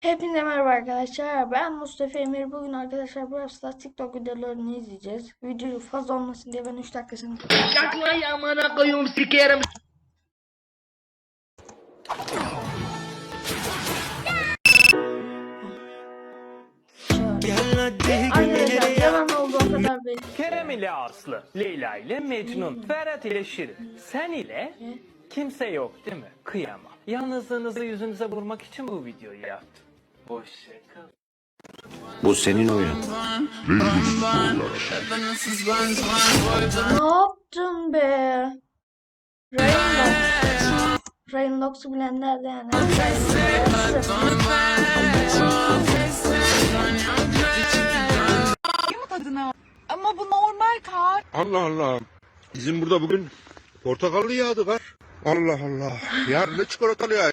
Hepinize merhaba arkadaşlar. Ben Mustafa Emir. Bugün arkadaşlar Brawl TikTok videolarını izleyeceğiz. Videoyu fazla olmasın diye ben 3 dakikasını Yakla yamana koyun sikerim. Arkadaşlar yalan oldu o kadar belli. Kerem ile Aslı, Leyla ile Mecnun, Ferhat ile Şirin. Sen ile kimse yok değil mi? Kıyamam. Yalnızlığınızı yüzünüze vurmak için bu videoyu yaptım. Bu senin oyun. Ne yaptın be? Rainbow. Rainbox'u bilenler de yani. Ama bu normal kar. Allah Allah. Bizim burada bugün portakallı yağdı kar. Allah Allah. Yarın da çikolatalı yağ.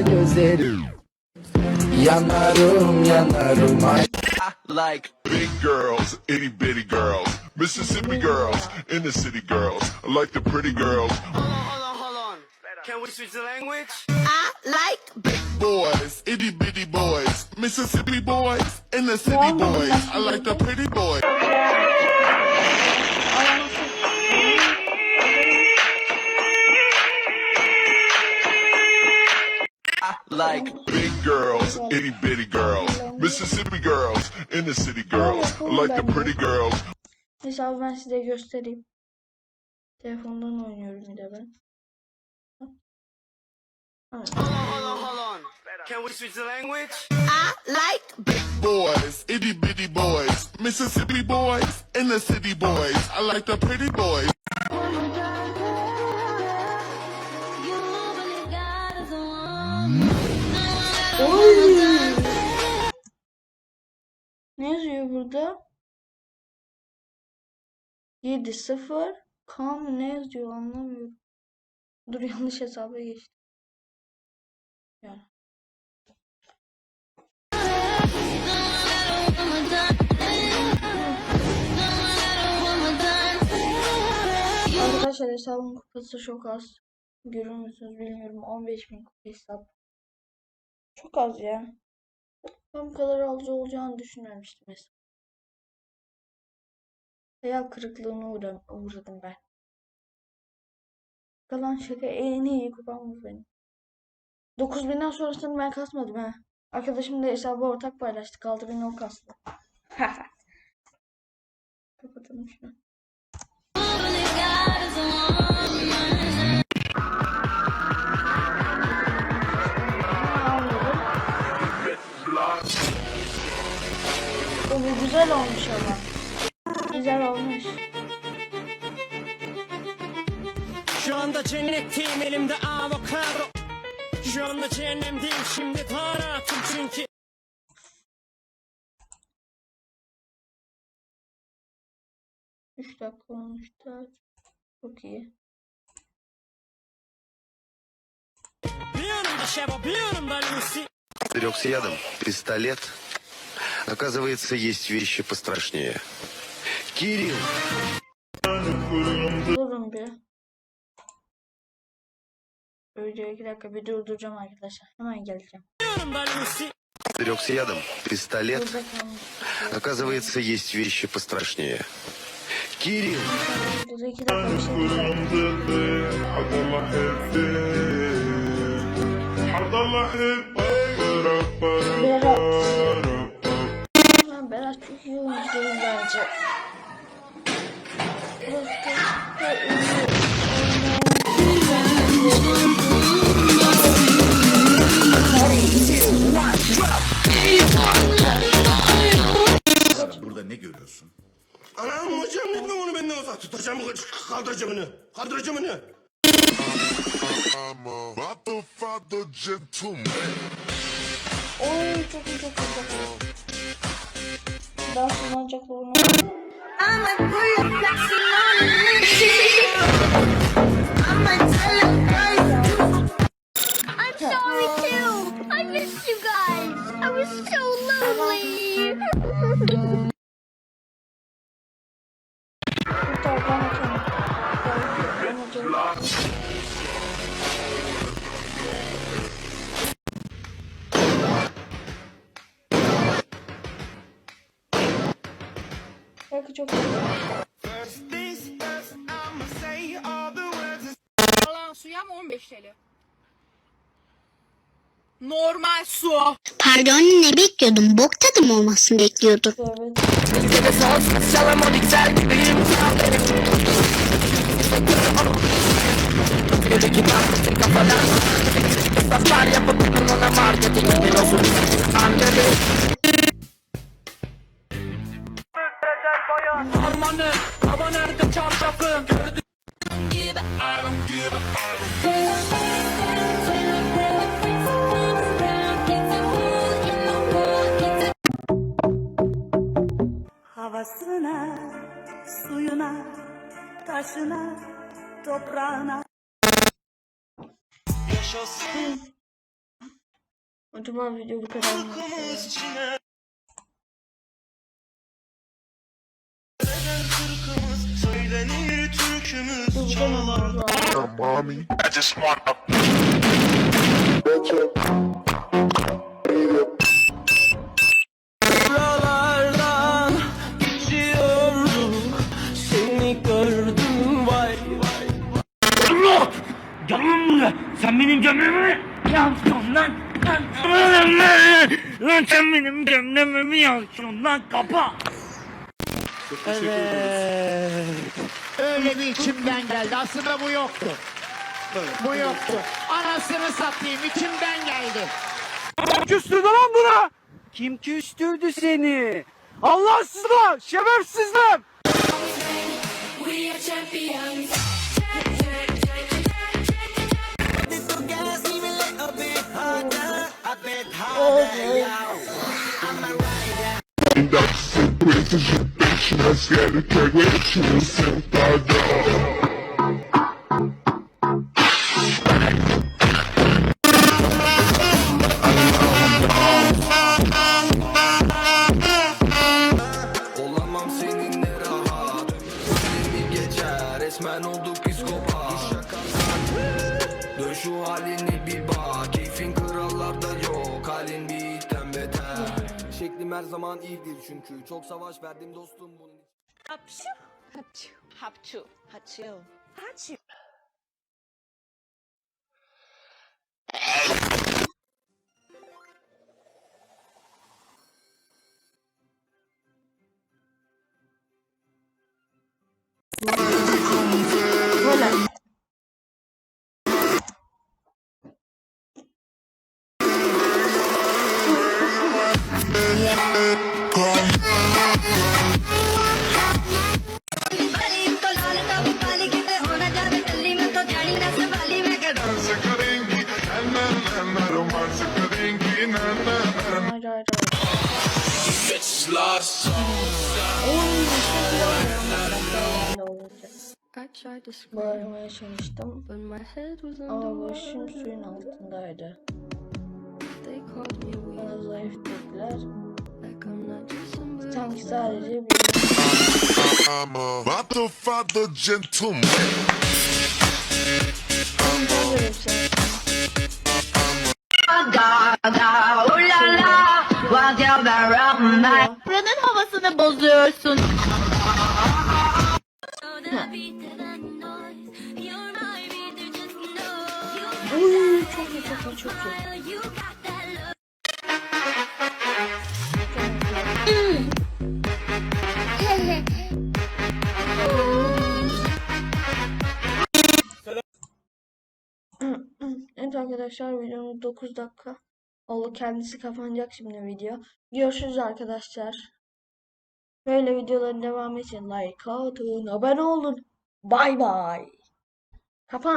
gözlerim Yanarım yanarım ay Big girls, itty bitty girls, Mississippi girls, inner city girls, I like the pretty girls. Hold on, hold on, hold on Can we switch the language? I like big boys, itty bitty boys, Mississippi boys, inner city boys, I like the pretty boys. Like big girls, itty bitty girls, Mississippi girls, inner city girls, I like the pretty girls. Neyse abi ben size göstereyim. Telefondan oynuyorum bir de ben. Boys, itty bitty boys, Mississippi boys, inner city boys, I like the pretty boys. Oh 7 0 Kam ne yazıyor anlamıyorum. Dur yanlış hesaba geçtim. Ya. Arkadaşlar hesabın kupası çok az. Görür müsünüz bilmiyorum. 15.000 kupa hesap. Çok az ya. Ben kadar az olacağını düşünmemiştim mesela. Hayal kırıklığına uğra uğradım ben. Kalan şaka en iyi kupam bu benim. 9000'den sonrasını ben kasmadım ha. Arkadaşım da hesabı ortak paylaştık. 6000 o kastı. Kapatalım şunu. O bu güzel olmuş ama. Güzel olmuş. Şu anda cennetteyim elimde avokado. Şu anda cehennemdeyim şimdi taratım çünkü. Üç dakika olmuştu. Çok iyi. Bir yanımda Şeba bir yanımda Lucy. Трехсъядом, пистолет. Оказывается, есть вещи пострашнее. Кирилл, Durun bir. Video iki dakika bir durduracağım arkadaşlar. Hemen geleceğim. Yanımda Lucy. трехсъядом, пистолет. Burada kalmış. Оказывается, есть вещи пострашнее. Кирилл, Burada iki dakika bir şey diyeceğim. Berat. Anam hocam lütfen onu benden uzak. Tutacağım, kaldıracağım onu. Kaldıracağım onu. I'm a father, father, gentleman. Oy çok iyi çok iyi çok iyi. Daha kullanacaklar bunu. I'm sorry too. I missed you guys. I was so lonely. Belki çok iyi. Alan suya mı 15 TL? Normal su. Pardon ne bekliyordun? Bok tadı mı olmasını bekliyordun? Evet. Havasına, suyuna, taşına, toprağına. Acaba video bu kadar mı? Buralardan geçiyorduk Seni gördüm vay vay Allah! Canım buraya! Sen benim gömleğimi yaktın lan! Lan, lan sen benim gömleğimi yaktın lan kapa! Evet. Öyle bir içimden geldi. Aslında bu yoktu. Bu yoktu. Anasını satayım içimden geldi. Küstürdü lan buna! Kim küstürdü seni? Allahsızlar! Şerefsizler! Olamam seninle rahat. Ömrümü geçer resmen olduk psikopat. Dön halini bir bak. Keyfin krallarda yok. Halin bir itten beter. Her zaman iyidir çünkü. Çok savaş verdim dostum bunun 합추 합추 합추. 합추 합추. Wow. Bağırmaya çalıştım. Ama başım suyun altındaydı. Bana zayıf dediler. Sanki sadece bir I'm a father, father, gentleman. böyle bir şey. Buranın havasını bozuyorsun. Çok iyi çok iyi çok iyi. Evet arkadaşlar videomuz 9 dakika oldu. Kendisi kapanacak şimdi video. Görüşürüz arkadaşlar. Böyle videoların devamı için like atın, abone olun. Bay bay. Kapan.